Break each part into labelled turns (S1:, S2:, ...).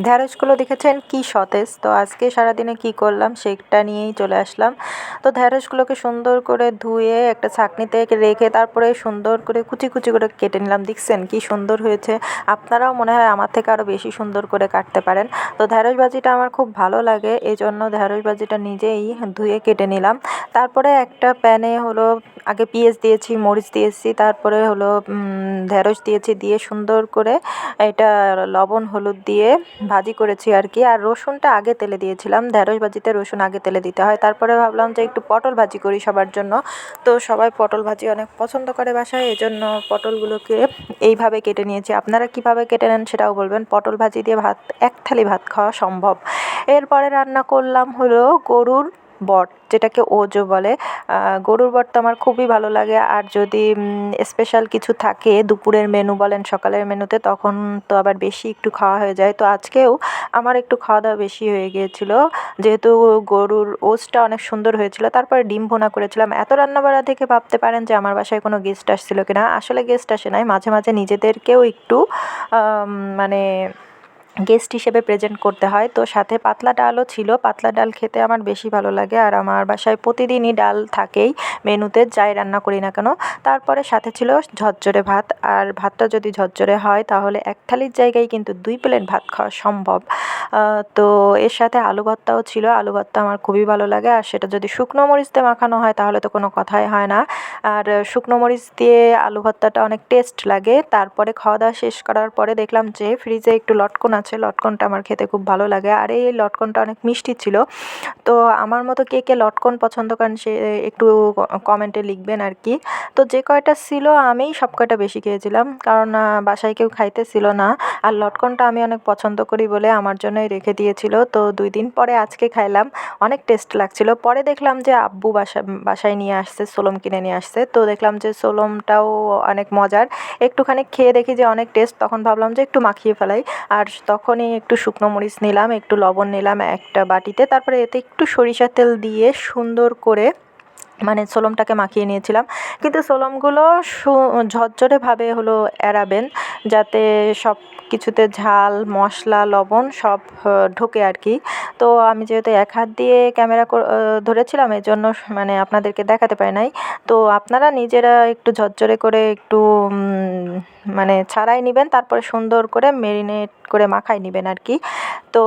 S1: ঢ্যাঁড়সগুলো দেখেছেন? কি সতেজ। তো আজকে সারাদিনে কি করলাম সেটা নিয়েই চলে আসলাম। তো ঢ্যাঁড়সগুলোকে সুন্দর করে ধুয়ে একটা ছাঁকনিতে রেখে তারপরে সুন্দর করে কুচি কুচি করে কেটে নিলাম। দেখছেন কি সুন্দর হয়েছে? আপনারাও মনে হয় আমার থেকে আরও বেশি সুন্দর করে কাটতে পারেন। তো ঢ্যাঁড়স ভাজিটা আমার খুব ভালো লাগে এই জন্য ঢ্যাঁড়স ভাজিটা নিজেই ধুয়ে কেটে নিলাম। তারপরে একটা প্যানে হলো, আগে পেঁয়াজ দিয়েছি, মরিচ দিয়েছি, তারপরে হলো ঢ্যাঁড়স দিয়েছি, দিয়ে সুন্দর করে এটা লবণ, হলুদ দিয়ে ভাজি করেছি আর কি। আর রসুনটা আগে তেলে দিয়েছিলাম। ঢ্যাঁড়স ভাজিতে রসুন আগে তেলে দিতে হয়। তারপরে ভাবলাম যে একটু পটল ভাজি করি সবার জন্য। তো সবাই পটল ভাজি অনেক পছন্দ করে বাসায় এই জন্য পটলগুলোকে এইভাবে কেটে নিয়েছি। আপনারা কীভাবে কেটে নেন সেটাও বলবেন। পটল ভাজি দিয়ে ভাত, এক থালি ভাত খাওয়া সম্ভব। এরপরে রান্না করলাম হলো গরুর বট, যেটাকে ওজো বলে। গরুর বট তো আমার খুবই ভালো লাগে। আর যদি স্পেশাল কিছু থাকে, দুপুরের মেনু বলেন, সকালের মেনুতে তখন তো আবার বেশি একটু খাওয়া হয়ে যায়। তো আজকেও আমার একটু খাওয়া দাওয়া বেশি হয়ে গিয়েছিল। যেহেতু গরুর ওজটা অনেক সুন্দর হয়েছিল, তারপরে ডিম ভোনা করেছিলাম। এত রান্নাবাড়া থেকে ভাবতে পারেন যে, আমার বাসায় কোনো গেস্ট আসছিল কিনা। আসলে গেস্ট আসে নাই। মাঝে মাঝে নিজেদেরকেও একটু মানে গেস্ট হিসেবে প্রেজেন্ট করতে হয়। তো সাথে পাতলা ডালও ছিল। পাতলা ডাল খেতে আমার বেশি ভালো লাগে আর আমার বাসায় প্রতিদিনই ডাল থাকেই মেনুতে, যাই রান্না করি না কেন। তারপরে সাথে ছিল ঝরঝরে ভাত। আর ভাতটা যদি ঝরঝরে হয় তাহলে এক থালির জায়গায় কিন্তু দুই প্লেট ভাত খাওয়া সম্ভব। তো এর সাথে আলু ভর্তাও ছিল। আলু ভর্তা আমার খুবই ভালো লাগে। আর সেটা যদি শুকনো মরিচ দিয়ে মাখানো হয় তাহলে তো কোনো কথাই হয় না। আর শুকনো মরিচ দিয়ে আলু ভর্তাটা অনেক টেস্ট লাগে। তারপরে খাওয়া দাওয়া শেষ করার পরে দেখলাম যে ফ্রিজে একটু লটকন আছে, লটকনটা আমার খেতে খুব ভালো লাগে। আর এই লটকনটা অনেক মিষ্টি ছিল। তো আমার মতো কে কে লটকন পছন্দ করেন সে একটু কমেন্টে লিখবেন আর কি। তো যে কয়টা ছিল আমিই সব কয়টা বেশি খেয়েছিলাম। কারণ বাসায় কেউ খাইতে ছিল না। আর লটকনটা আমি অনেক পছন্দ করি বলে আমার জন্যই রেখে দিয়েছিল। তো দুই দিন পরে আজকে খাইলাম। অনেক টেস্ট লাগছিল। পরে দেখলাম যে আব্বু বাসা, বাসায় নিয়ে আসছে, সোলম কিনে নিয়ে আসছে। তো দেখলাম যে সোলমটাও অনেক মজার। একটুখানি খেয়ে দেখি যে অনেক টেস্ট। তখন ভাবলাম যে একটু মাখিয়ে ফেলাই। আর তখনই একটু শুকনো মরিচ নিলাম, একটু লবণ নিলাম একটা বাটিতে, তারপরে এতে একটু সরিষা তেল দিয়ে সুন্দর করে মানে সোলমটাকে মাখিয়ে নিয়েছিলাম। কিন্তু সোলমগুলো ঝরঝরেভাবে হলো এড়াবেন, যাতে সব কিছুতে ঝাল, মশলা, লবণ সব ঢোকে আর কি তো আমি যেহেতু এক হাত দিয়ে ক্যামেরা ধরেছিলাম এই জন্য মানে আপনাদেরকে দেখাতে পারি নাই। তো আপনারা নিজেরা একটু ঝরঝরে করে একটু মানে ছাড়াই নেবেন, তারপরে সুন্দর করে মেরিনেট করে মাখাই নেবেন আর কি তো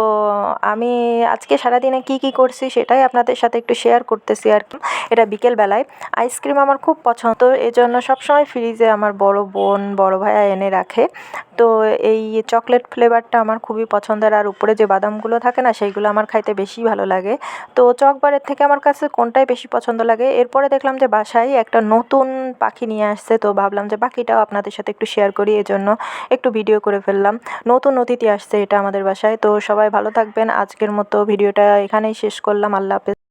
S1: আমি আজকে সারাদিনে কী কী করছি সেটাই আপনাদের সাথে একটু শেয়ার করতেছি আর কি এটা বিকেলবেলায় আইসক্রিম আমার খুব পছন্দ এই জন্য সবসময় ফ্রিজে আমার বড় বোন, বড় ভাইয়া এনে রাখে। তো এই চকলেট ফ্লেভারটা আমার খুবই পছন্দের। আর উপরে যে বাদামগুলো থাকে না, সেইগুলো আমার খাইতে বেশি ভালো লাগে। তো চকবারের থেকে আমার কাছে কোনটাই বেশি পছন্দ লাগে? এরপরে দেখলাম যে বাসায় একটা নতুন পাখি নিয়ে আসছে, তো ভাবলাম যে পাখিটাও আপনাদের সাথে একটু শেয়ার করি, এজন্য একটু ভিডিও করে ফেললাম। নতুন অতিথি আসছে এটা আমাদের বাসায়, তো সবাই ভালো থাকবেন। আজকের মতো ভিডিওটা এখানেই শেষ করলাম। আল্লাহ হাফেজ।